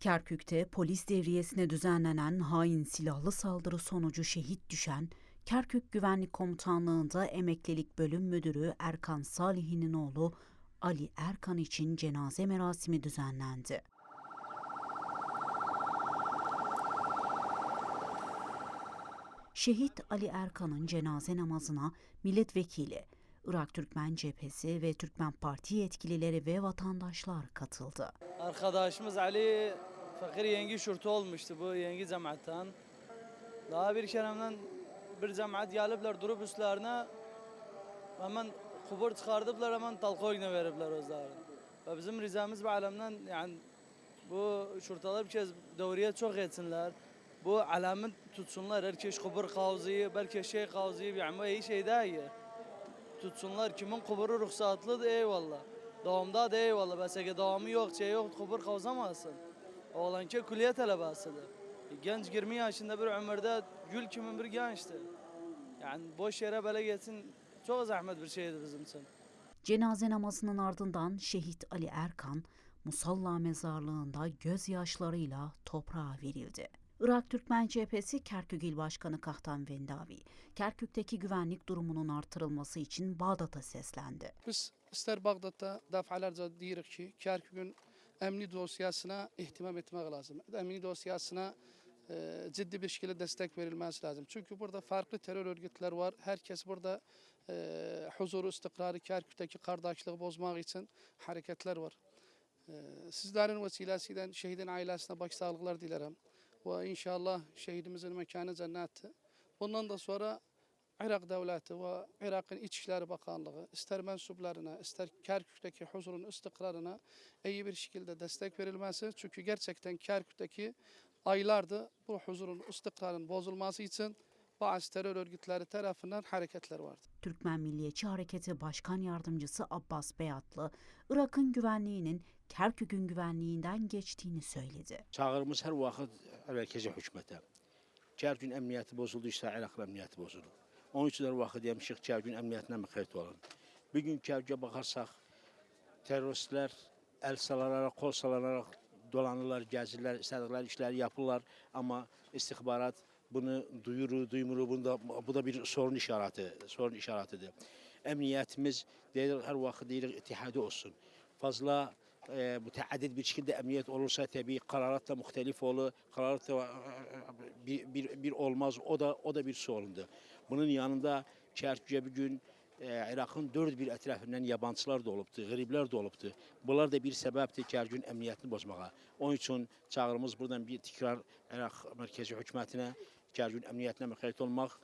Kerkük'te polis devriyesine düzenlenen hain silahlı saldırı sonucu şehit düşen Kerkük Güvenlik Komutanlığı'nda Emeklilik Bölüm Müdürü Erkan Salih'in oğlu Ali Erkan için cenaze merasimi düzenlendi. Şehit Ali Erkan'ın cenaze namazına milletvekili, Irak Türkmen Cephesi ve Türkmen Parti yetkilileri ve vatandaşlar katıldı. Arkadaşımız Ali fakir yengi şurtu olmuştu bu yengi cemaatten. Daha bir keremden bir cemaat gelipler durup üstlerine hemen kubur çıkardılar hemen talkoyna veripler özlerine. Ve bizim ricamız bu alemden yani bu şurtalar bir kez devriye çok etsinler. Bu alamet tutsunlar. Herkes kubur kavziyi, belki şey kavziyi ama iyi şey değil. Tutsunlar kimin kuburu ruhsatlı da eyvallah. Doğumda da eyvallah. Mesela devamı yok, şey yok, kubur kavzamazsın. Oğlan ki külliye talebasıdır. Genç 20 yaşında bir ömürde gül kimin bir gençti. Yani boş yere böyle geçsin çok zahmet bir şeydi bizim için. Cenaze namazının ardından şehit Ali Erkan, Musalla mezarlığında gözyaşlarıyla toprağa verildi. Irak Türkmen Cephesi Kerkük İl Başkanı Kahtan Vendavi, Kerkük'teki güvenlik durumunun artırılması için Bağdat'a seslendi. Biz ister Bağdat'ta defalarca diyoruz ki Kerkük'ün emni dosyasına ihtimam etmek lazım. Emni dosyasına e, ciddi bir şekilde destek verilmesi lazım. Çünkü burada farklı terör örgütler var. Herkes burada e, huzuru, istikrarı, Kerkük'teki kardeşliği bozmak için hareketler var. E, sizlerin vesilesiyle şehidin ailesine başsağlıklar dilerim. Ve inşallah şehidimizin mekanı cennetti. Bundan da sonra Irak devleti ve Irak'ın İçişleri Bakanlığı ister mensuplarına ister Kerkük'teki huzurun istikrarına iyi bir şekilde destek verilmesi. Çünkü gerçekten Kerkük'teki aylardır bu huzurun istikrarın bozulması için bazı terör örgütleri tarafından hareketler vardı. Türkmen Milliyetçi Hareketi Başkan Yardımcısı Abbas Beyatlı, Irak'ın güvenliğinin Kerkük'ün güvenliğinden geçtiğini söyledi. Çağrımız her vakit merkezi hükümete. Kerkün emniyeti bozulduysa Irak emniyeti bozulur. Onun için her vakit demişik Kerkün emniyetine mükayet olun. Bir gün Kerkük'e bakarsak teröristler el salanarak, kol salanarak dolanırlar, gezirler, istedikleri işleri yapırlar ama istihbarat bunu duyurur, duymuru, bunda, bu da bir sorun işareti, sorun işaretidir. Emniyetimiz değil, her vakit değil, ittihadi olsun. Fazla e, müteaddit bir şekilde emniyet olursa tabii kararat da muhtelif olur. Kararat da e, bir, bir, bir olmaz. O da o da bir sorundur. Bunun yanında Kerkük'e bir gün ə, İraqın dörd bir ətrəfindən yabancılar da olubdu, qəriblər də olubdu. Bunlar da bir səbəbdir ki, hər gün əmniyyətini bozmağa. Onun üçün çağırımız buradan bir təkrar İraq mərkəzi hökumətinə ki, hər gün əmniyyətinə müxəyyət olmaq